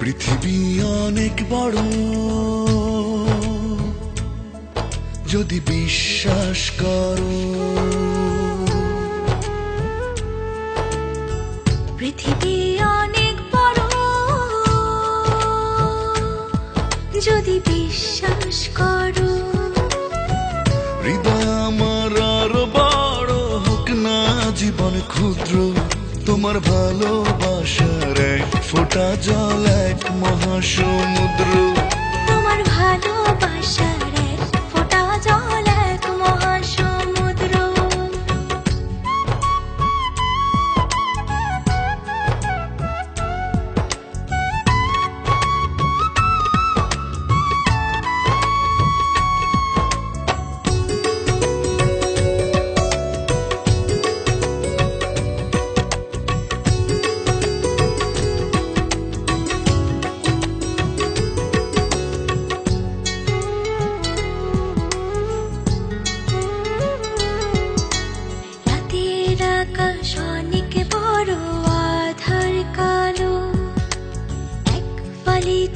পৃথিবী অনেক বড়। যদি বিশ্বাস করো। পৃথিবী অনেক বড়। যদি বিশ্বাস করো। হৃদয় আমার আরও বড় হোক না জীবন ক্ষুদ্র। তোমার ভালোবাসার এক ফোঁটা জল এক মহাসমুদ্র।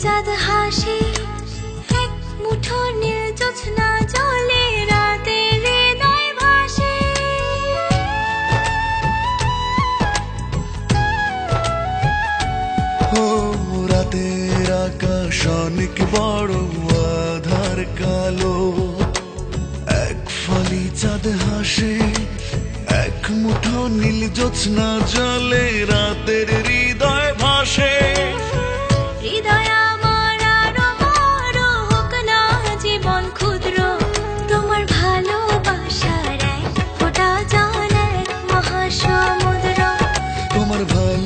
চাঁদ হাসে, এক মুঠো নীল জোছনা জলে রাতের আকাশ অনেক বড়, আধার কালো। এক ফালি চাঁদ হাসে, এক মুঠো নীল জ্যোৎস্না জলে রাতের হৃদয় ভাসে।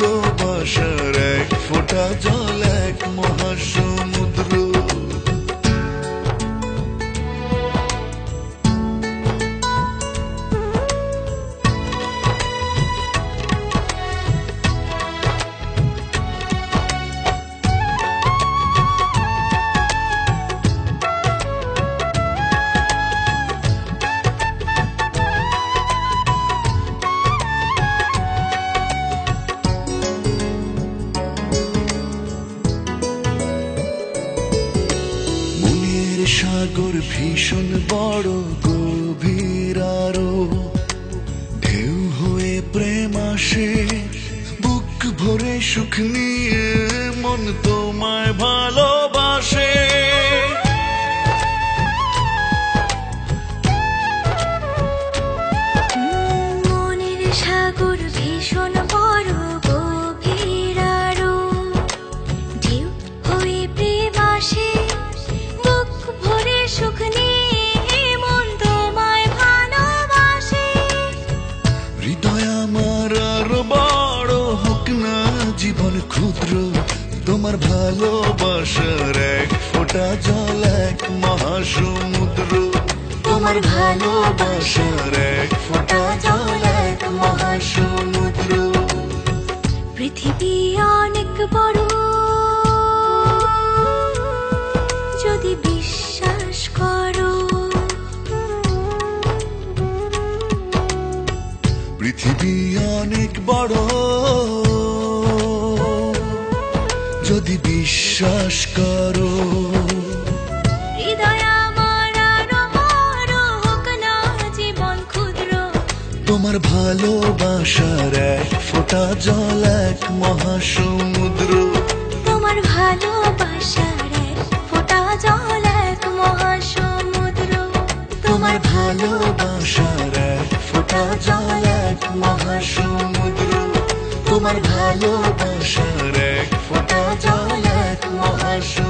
ভালোবাসার এক ফোঁটা জল এক মহাসমুদ্র। ভীষণ বড় গভীর আরও ঢেউ হয়ে প্রেম আসে, বুক ভরে সুখ নিয়ে মন তোমায় ভালোবাসে। মনের তোমার ভালোবাসার এক ফোঁটা জল এক মহাসমুদ্র। তোমার ভালোবাসার এক ফোঁটা জল এক মহাসমুদ্র। পৃথিবী অনেক বড়। যদি বিশ্বাস করো। পৃথিবী অনেক বড়। যদি বিশ্বাস করো। তোমার ভালোবাসার এক ফোঁটা জল এক মহাসমুদ্র। তোমার ভালোবাসার এক ফোঁটা জল এক মহাসমুদ্র। তোমার ভালোবাসার এক ফোঁটা জল এক মহাসমুদ্র। তোমার ভালোবাসার এক ফোঁটা জল মহাশু